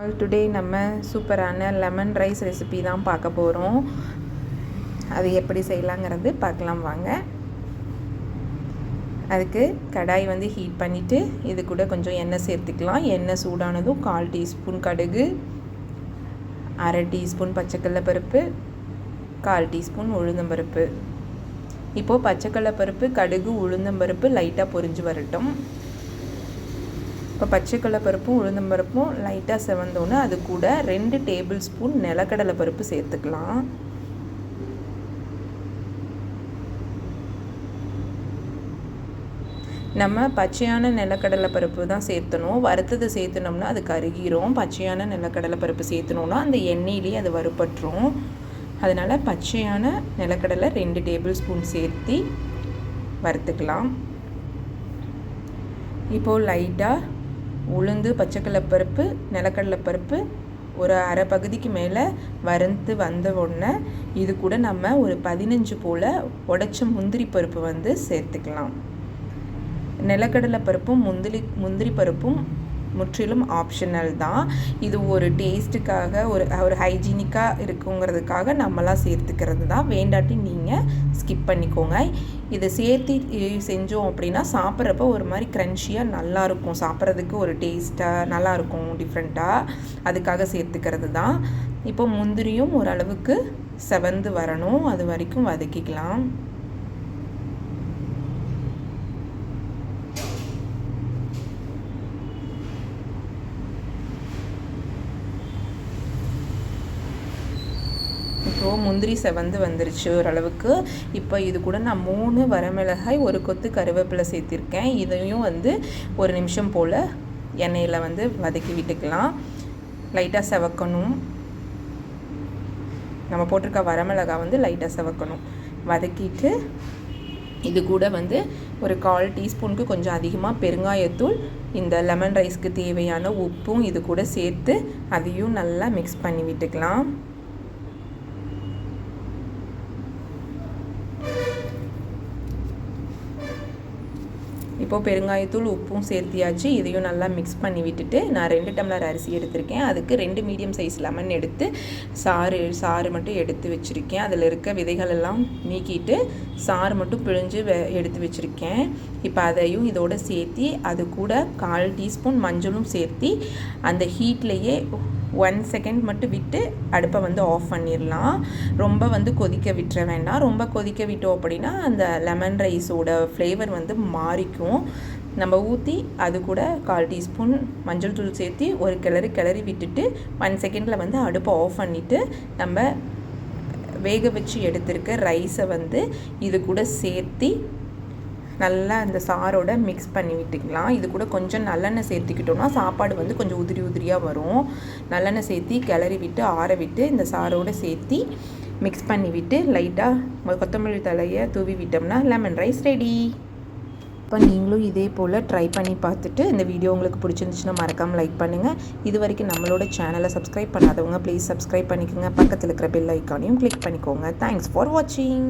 Today நம்ம சூப்பரான lemon rice recipe தான் பார்க்க போகிறோம் அது எப்படி செய்யலாங்கிறது பார்க்கலாம் வாங்க. அதுக்கு கடாய் வந்து ஹீட் பண்ணிவிட்டு இது கூட கொஞ்சம் எண்ணெய் சேர்த்துக்கலாம். எண்ணெய் சூடானதும் கால் டீஸ்பூன் கடுகு அரை டீஸ்பூன் பச்சைக்கடலை பருப்பு கால் டீஸ்பூன் உளுந்தம்பருப்பு இப்போது பச்சைக்கடலை பருப்பு கடுகு உளுந்தம்பருப்பு லைட்டாக பொரிஞ்சு வரட்டும். இப்போ பச்சைக்கடலை பருப்பும் உளுந்தம்பருப்பும் லைட்டாக செவந்தோன்னே அது கூட ரெண்டு டேபிள் ஸ்பூன் நிலக்கடலை பருப்பு சேர்த்துக்கலாம். நம்ம பச்சையான நிலக்கடலை பருப்பு தான் சேர்த்தணும். வறுத்தது சேர்த்துனோம்னா அது கருகிரும். பச்சையான நிலக்கடலை பருப்பு சேர்த்தணும்னா அந்த எண்ணெயிலேயே அது வறுப்பட்டுரும் அதனால் பச்சையான நிலக்கடலை ரெண்டு டேபிள் ஸ்பூன் சேர்த்து வறுத்துக்கலாம். இப்போது லைட்டாக உளுந்து பச்சைக்கடலை பருப்பு நிலக்கடலை பருப்பு ஒரு அரை பகுதிக்கு மேலே வறுத்து வந்த உடனே இது கூட நம்ம ஒரு பதினஞ்சு போல் உடச்ச முந்திரி பருப்பு வந்து சேர்த்துக்கலாம். நிலக்கடலை பருப்பும் முந்திரி முந்திரி பருப்பும் முற்றிலும் ஆப்ஷனல் தான். இது ஒரு டேஸ்ட்டுக்காக ஒரு ஒரு ஹைஜீனிக்காக இருக்குங்கிறதுக்காக நம்மளாம் சேர்த்துக்கிறது தான். வேண்டாட்டி நீங்கள் ஸ்கிப் பண்ணிக்கோங்க. இதை சேர்த்து செஞ்சோம் அப்படின்னா சாப்பிட்றப்ப ஒரு மாதிரி க்ரன்ச்சியாக நல்லாயிருக்கும். சாப்பிட்றதுக்கு ஒரு டேஸ்ட்டாக நல்லாயிருக்கும் டிஃப்ரெண்ட்டாக அதுக்காக சேர்த்துக்கிறது தான். இப்போ முந்திரியும் ஓரளவுக்கு செவந்து வரணும். அது வரைக்கும் வதக்கிக்கலாம். ஸோ முந்திரி செவந்து வந்துருச்சு ஓரளவுக்கு. இப்போ இது கூட நான் மூணு வரமிளகாய் ஒரு கொத்து கருவேப்பிலை சேர்த்திருக்கேன். இதையும் வந்து ஒரு நிமிஷம் போல் எண்ணெயில் வந்து வதக்கி விட்டுக்கலாம். லைட்டாக செவக்கணும். நம்ம போட்டிருக்க வரமிளகாய் வந்து லைட்டாக செவக்கணும். வதக்கிட்டு இது கூட வந்து ஒரு கால் டீஸ்பூனுக்கு கொஞ்சம் அதிகமாக பெருங்காயத்தூள் இந்த லெமன் ரைஸ்க்கு தேவையான உப்பும் இது கூட சேர்த்து அதையும் நல்லா மிக்ஸ் பண்ணி விட்டுக்கலாம். இப்போது பெருங்காயத்தூள் உப்பும் சேர்த்தியாச்சு. இதையும் நல்லா மிக்ஸ் பண்ணி விட்டுட்டு நான் ரெண்டு டம்ளர் அரிசி எடுத்திருக்கேன். அதுக்கு ரெண்டு மீடியம் சைஸ் லெமன் எடுத்து சாறு சாறு மட்டும் எடுத்து வச்சுருக்கேன். அதில் இருக்க விதைகள் எல்லாம் நீக்கிட்டு சாறு மட்டும் பிழிஞ்சு எடுத்து வச்சுருக்கேன். இப்போ அதையும் இதோடு சேர்த்தி அது கூட கால் டீஸ்பூன் மஞ்சளும் சேர்த்தி அந்த ஹீட்லேயே ஒன் செகண்ட் மட்டும் விட்டு அடுப்பை வந்து ஆஃப் பண்ணிடலாம் ரொம்ப வந்து கொதிக்க விட்டுற வேண்டாம். ரொம்ப கொதிக்க விட்டோம் அப்படின்னா அந்த லெமன் ரைஸோட ஃப்ளேவர் வந்து மாறிக்கும். நம்ம ஊற்றி அது கூட கால் டீஸ்பூன் மஞ்சள் தூள் சேர்த்து ஒரு கிளறி கிளறி விட்டுட்டு ஒன் செகண்டில் வந்து அடுப்பை ஆஃப் பண்ணிவிட்டு நம்ம வேக வச்சு எடுத்திருக்க ரைஸை வந்து இது கூட சேர்த்து நல்லா அந்த சாரோட மிக்ஸ் பண்ணி விட்டுக்கலாம். இது கூட கொஞ்சம் நல்லெண்ணெய் சேர்த்துக்கிட்டோம்னா சாப்பாடு வந்து கொஞ்சம் உதிரி உதிரியாக வரும். நல்லெண்ணெய் சேர்த்தி கிளறி விட்டு ஆற விட்டு இந்த சாரோடு சேர்த்து மிக்ஸ் பண்ணி விட்டு லைட்டாக கொத்தமல்லி தலையை தூவி விட்டோம்னா லெமன் ரைஸ் ரெடி இப்போ நீங்களும் இதே போல் ட்ரை பண்ணி பார்த்துட்டு இந்த வீடியோ உங்களுக்கு பிடிச்சிருந்துச்சுன்னா மறக்காமல் லைக் பண்ணுங்கள் இது வரைக்கும் நம்மளோட சேனலை சப்ஸ்கிரைப் பண்ணாதவங்க ப்ளீஸ் சப்ஸ்கிரைப் பண்ணிக்கோங்க. பக்கத்தில் இருக்கிற பெல் ஐக்கானையும் கிளிக் பண்ணிக்கோங்க. தேங்க்ஸ் ஃபார் வாட்சிங்